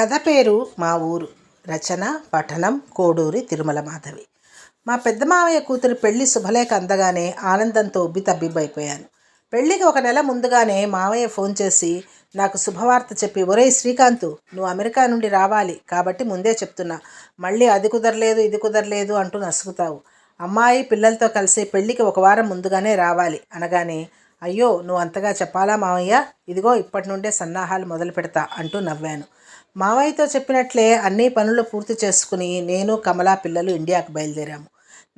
కథ పేరు మా ఊరు. రచన పఠనం కోడూరి తిరుమల మాధవి. మా పెద్ద మామయ్య కూతురు పెళ్ళి శుభలేఖ అందగానే ఆనందంతో ఉబ్బి తబ్బిబ్బైపోయాను. పెళ్ళికి ఒక నెల ముందుగానే మావయ్య ఫోన్ చేసి నాకు శుభవార్త చెప్పి ఒరేయ్ శ్రీకాంత్ నువ్వు అమెరికా నుండి రావాలి. కాబట్టి ముందే చెప్తున్నా. మళ్ళీ అది కుదరలేదు ఇది కుదరలేదు అంటూ నసుగుతావు. అమ్మాయి పిల్లలతో కలిసి పెళ్ళికి ఒక వారం ముందుగానే రావాలి. అనగానే అయ్యో నువ్వు అంతగా చెప్పాలా మావయ్య? ఇదిగో ఇప్పటి నుండే సన్నాహాలు మొదలు పెడతా అంటూ నవ్వాను. మావయ్యతో చెప్పినట్లే అన్ని పనులు పూర్తి చేసుకుని నేను కమలా పిల్లలు ఇండియాకు బయలుదేరాము.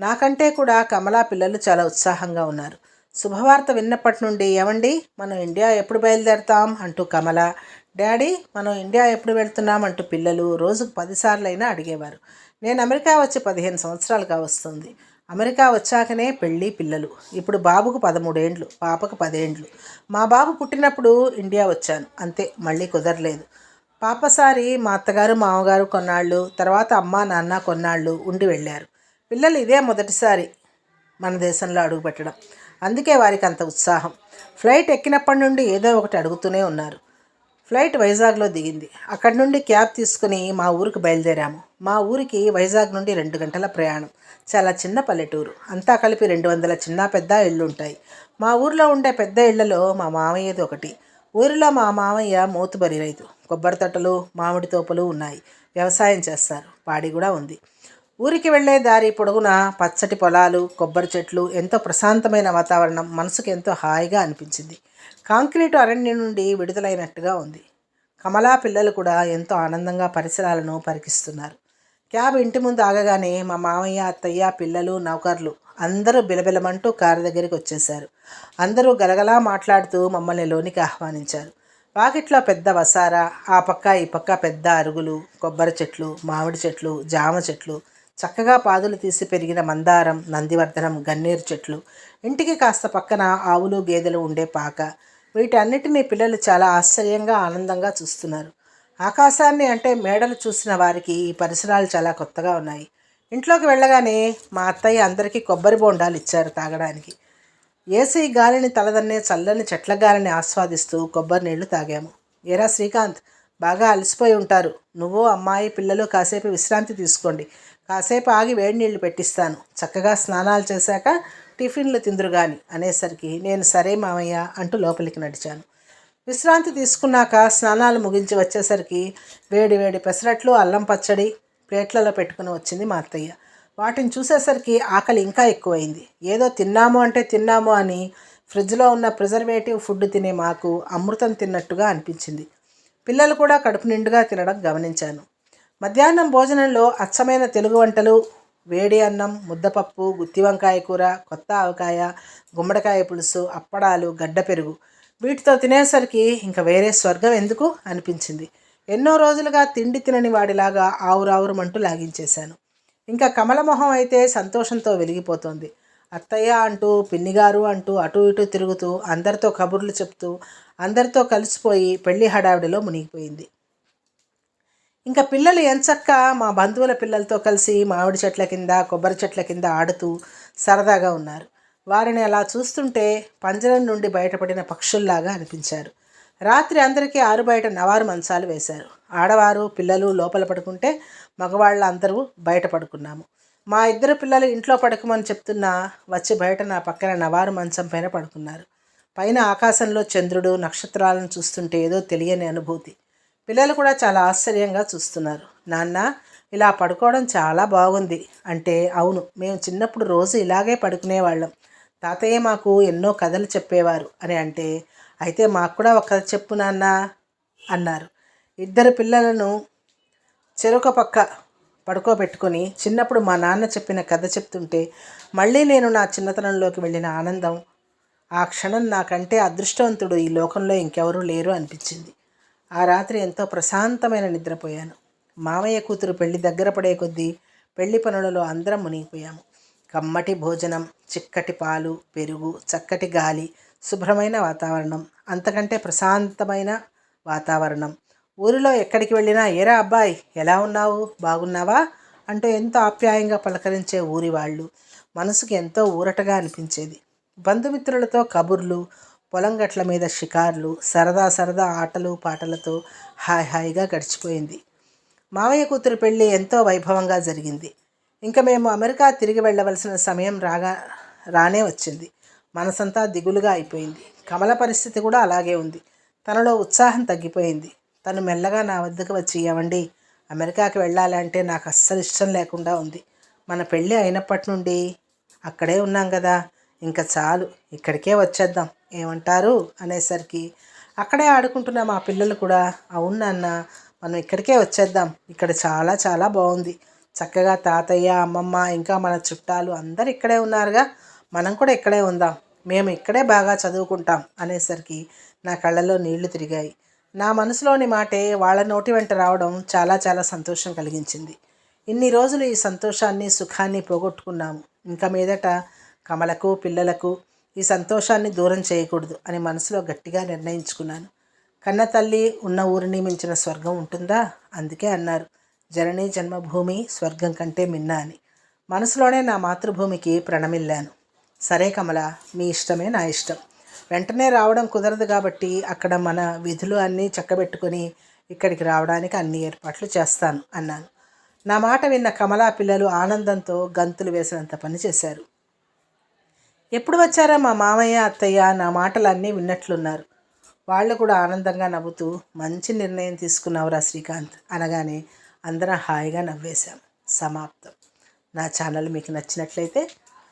నాకంటే కూడా కమలా పిల్లలు చాలా ఉత్సాహంగా ఉన్నారు. శుభవార్త విన్నప్పటి నుండి ఏమండి? మనం ఇండియా ఎప్పుడు బయలుదేరుతాం? అంటూ కమల. డాడీ మనం ఇండియా ఎప్పుడు వెళ్తున్నాం? అంటూ పిల్లలు రోజుకు పదిసార్లు అయినా అడిగేవారు. నేను అమెరికా వచ్చి పదిహేను సంవత్సరాలుగా వస్తుంది. అమెరికా వచ్చాకనే పెళ్ళి పిల్లలు. ఇప్పుడు బాబుకు పదమూడేండ్లు పాపకు పదేండ్లు. మా బాబు పుట్టినప్పుడు ఇండియా వచ్చాను. అంతే మళ్ళీ కుదరలేదు. పాపసారి మా అత్తగారు మామగారు కొన్నాళ్ళు తర్వాత అమ్మ నాన్న కొన్నాళ్ళు ఉండి వెళ్ళారు. పిల్లలు ఇదే మొదటిసారి మన దేశంలో అడుగుపెట్టడం అందుకే వారికి అంత ఉత్సాహం. ఫ్లైట్ ఎక్కినప్పటి నుండి ఏదో ఒకటి అడుగుతూనే ఉన్నారు. ఫ్లైట్ వైజాగ్లో దిగింది. అక్కడి నుండి క్యాబ్ తీసుకుని మా ఊరికి బయలుదేరాము. మా ఊరికి వైజాగ్ నుండి రెండు గంటల ప్రయాణం. చాలా చిన్న పల్లెటూరు. అంతా కలిపి రెండు వందల చిన్న పెద్ద ఇళ్ళు ఉంటాయి. మా ఊరిలో ఉండే పెద్ద ఇళ్ళలో మా మామయ్యది ఒకటి. ఊరిలో మా మామయ్య మూతుబరి రైతు. కొబ్బరి తొట్టలు మామిడి తోపలు ఉన్నాయి. వ్యవసాయం చేస్తారు. పాడి కూడా ఉంది. ఊరికి వెళ్ళే దారి పొడుగున పచ్చటి పొలాలు కొబ్బరి చెట్లు ఎంతో ప్రశాంతమైన వాతావరణం మనసుకు ఎంతో హాయిగా అనిపించింది. కాంక్రీటు అరణ్యం నుండి విడుదలైనట్టుగా ఉంది. కమలా పిల్లలు కూడా ఎంతో ఆనందంగా పరిసరాలను పరికిస్తున్నారు. క్యాబ్ ఇంటి ముందు ఆగగానే మా మామయ్య అత్తయ్య పిల్లలు నౌకర్లు అందరూ బిలబిలమంటూ కారు దగ్గరికి వచ్చేశారు. అందరూ గలగలా మాట్లాడుతూ మమ్మల్ని లోనికి ఆహ్వానించారు. వాకిట్లో పెద్ద వసారా ఆ పక్క ఈ పక్క పెద్ద అరుగులు కొబ్బరి చెట్లు మామిడి చెట్లు జామ చెట్లు చక్కగా పాదులు తీసి పెరిగిన మందారం నందివర్ధనం గన్నేరు చెట్లు ఇంటికి కాస్త పక్కన ఆవులు గేదెలు ఉండే పాక. వీటన్నిటినీ పిల్లలు చాలా ఆశ్చర్యంగా ఆనందంగా చూస్తున్నారు. ఆకాశాన్ని అంటే మేడలు చూసిన వారికి ఈ పరిసరాలు చాలా కొత్తగా ఉన్నాయి. ఇంట్లోకి వెళ్ళగానే మా అత్తయ్య అందరికీ కొబ్బరి బోండాలు ఇచ్చారు తాగడానికి. ఏసీ గాలిని తలదన్నే చల్లని చెట్ల గాలిని ఆస్వాదిస్తూ కొబ్బరి నీళ్ళు తాగాము. ఏరా శ్రీకాంత్ బాగా అలసిపోయి ఉంటారు. నువ్వు అమ్మాయి పిల్లలు కాసేపు విశ్రాంతి తీసుకోండి. కాసేపు ఆగి వేడి నీళ్ళు పెట్టిస్తాను. చక్కగా స్నానాలు చేశాక టిఫిన్లు తిందురు గాని అనేసరికి నేను సరే మామయ్య అంటూ లోపలికి నడిచాను. విశ్రాంతి తీసుకున్నాక స్నానాలు ముగించి వచ్చేసరికి వేడి వేడి పెసరట్లు అల్లం పచ్చడి ప్లేట్లలో పెట్టుకుని వచ్చింది మా అత్తయ్య. వాటిని చూసేసరికి ఆకలి ఇంకా ఎక్కువైంది. ఏదో తిన్నాము అంటే తిన్నాము అని ఫ్రిడ్జ్లో ఉన్న ప్రిజర్వేటివ్ ఫుడ్ తినే మాకు అమృతం తిన్నట్టుగా అనిపించింది. పిల్లలు కూడా కడుపు నిండుగా తినడం గమనించాను. మధ్యాహ్నం భోజనంలో అచ్చమైన తెలుగు వంటలు వేడి అన్నం ముద్దపప్పు గుత్తి వంకాయ కూర కొత్త ఆవకాయ గుమ్మడికాయ పులుసు అప్పడాలు గడ్డ పెరుగు వీటితో తినేసరికి ఇంకా వేరే స్వర్గం ఎందుకు అనిపించింది. ఎన్నో రోజులుగా తిండి తినని వాడిలాగా ఆవురావురమంటూ లాగించేశాను. ఇంకా కమలమొహం అయితే సంతోషంతో వెలిగిపోతుంది. అత్తయ్య అంటూ పిన్నిగారు అంటూ అటు ఇటు తిరుగుతూ అందరితో కబుర్లు చెప్తూ అందరితో కలిసిపోయి పెళ్ళి హడావిడిలో మునిగిపోయింది. ఇంకా పిల్లలు ఎంచక్క మా బంధువుల పిల్లలతో కలిసి మామిడి చెట్ల కింద కొబ్బరి చెట్ల కింద ఆడుతూ సరదాగా ఉన్నారు. వారిని అలా చూస్తుంటే పంజరం నుండి బయటపడిన పక్షుల్లాగా అనిపించారు. రాత్రి అందరికీ ఆరు బయట నవారు మంచాలు వేశారు. ఆడవారు పిల్లలు లోపల పడుకుంటే మగవాళ్ళ అందరూ బయట పడుకున్నాము. మా ఇద్దరు పిల్లలు ఇంట్లో పడుకోమని చెప్తున్నా వచ్చి బయట నా పక్కన నవారు మంచం పైన పడుకున్నారు. పైన ఆకాశంలో చంద్రుడు నక్షత్రాలను చూస్తుంటే ఏదో తెలియని అనుభూతి. పిల్లలు కూడా చాలా ఆశ్చర్యంగా చూస్తున్నారు. నాన్న ఇలా పడుకోవడం చాలా బాగుంది అంటే అవును మేము చిన్నప్పుడు రోజు ఇలాగే పడుకునేవాళ్ళం. తాతయ్య మాకు ఎన్నో కథలు చెప్పేవారు అని అంటే అయితే మాకు కూడా ఒక కథ చెప్పు నాన్న అన్నారు. ఇద్దరు పిల్లలను చెరొక పక్క పడుకోబెట్టుకొని చిన్నప్పుడు మా నాన్న చెప్పిన కథ చెప్తుంటే మళ్ళీ నేను నా చిన్నతనంలోకి వెళ్ళిన ఆనందం ఆ క్షణం నాకంటే అదృష్టవంతుడు ఈ లోకంలో ఇంకెవరూ లేరు అనిపించింది. ఆ రాత్రి ఎంతో ప్రశాంతమైన నిద్రపోయాను. మామయ్య కూతురు పెళ్ళి దగ్గర పడే కొద్దీ పెళ్ళి పనులలో అందరం మునిగిపోయాము. కమ్మటి భోజనం చిక్కటి పాలు పెరుగు చక్కటి గాలి శుభ్రమైన వాతావరణం అంతకంటే ప్రశాంతమైన వాతావరణం. ఊరిలో ఎక్కడికి వెళ్ళినా ఏరా అబ్బాయి ఎలా ఉన్నావు? బాగున్నావా? అంటూ ఎంతో ఆప్యాయంగా పలకరించే ఊరి వాళ్ళు. మనసుకు ఎంతో ఊరటగా అనిపించేది. బంధుమిత్రులతో కబుర్లు పొలం గట్ల మీద షికార్లు సరదా సరదా ఆటలు పాటలతో హాయ్ హాయిగా గడిచిపోయింది. మావయ్య కూతురు పెళ్ళి ఎంతో వైభవంగా జరిగింది. ఇంకా మేము అమెరికా తిరిగి వెళ్ళవలసిన సమయం రాగా రానే వచ్చింది. మనసంతా దిగులుగా అయిపోయింది. కమల పరిస్థితి కూడా అలాగే ఉంది. తనలో ఉత్సాహం తగ్గిపోయింది. తను మెల్లగా నా వద్దకు వచ్చి ఇవ్వండి అమెరికాకి వెళ్ళాలంటే నాకు అస్సలు ఇష్టం లేకుండా ఉంది. మన పెళ్ళి అయినప్పటి నుండి అక్కడే ఉన్నాం కదా. ఇంకా చాలు ఇక్కడికే వచ్చేద్దాం. ఏమంటారు? అనేసరికి అక్కడే ఆడుకుంటున్న మా పిల్లలు కూడా అవును నాన్న మనం ఇక్కడికే వచ్చేద్దాం. ఇక్కడ చాలా చాలా బాగుంది. చక్కగా తాతయ్య అమ్మమ్మ ఇంకా మన చుట్టాలు అందరు ఇక్కడే ఉన్నారుగా. మనం కూడా ఇక్కడే ఉందాం. మేము ఇక్కడే బాగా చదువుకుంటాం అనేసరికి నా కళ్ళలో నీళ్ళు తిరిగాయి. నా మనసులోని మాటే వాళ్ళ నోటి వెంట రావడం చాలా చాలా సంతోషం కలిగించింది. ఇన్ని రోజులు ఈ సంతోషాన్ని సుఖాన్ని పోగొట్టుకున్నాము. ఇంకా మీదట కమలకు పిల్లలకు ఈ సంతోషాన్ని దూరం చేయకూడదు అని మనసులో గట్టిగా నిర్ణయించుకున్నాను. కన్న తల్లి ఉన్న ఊరిని మించిన స్వర్గం ఉంటుందా? అందుకే అన్నారు. జననీ జన్మభూమి స్వర్గం కంటే మిన్న అని. మనసులోనే నా మాతృభూమికి ప్రణమిల్లాను. సరే కమల మీ ఇష్టమే నా ఇష్టం. వెంటనే రావడం కుదరదు కాబట్టి అక్కడ మన విధులు అన్నీ చక్కబెట్టుకొని ఇక్కడికి రావడానికి అన్ని ఏర్పాట్లు చేస్తాను అన్నాను. నా మాట విన్న కమలా పిల్లలు ఆనందంతో గంతులు వేసినంత పని చేశారు. ఎప్పుడు వచ్చారా మా మామయ్య అత్తయ్య? నా మాటలన్నీ విన్నట్లున్నారు. వాళ్ళు కూడా ఆనందంగా నవ్వుతూ మంచి నిర్ణయం తీసుకున్నావురా శ్రీకాంత్ అనగానే అందరం హాయిగా నవ్వేశాం. సమాప్తం. నా ఛానల్ మీకు నచ్చినట్లయితే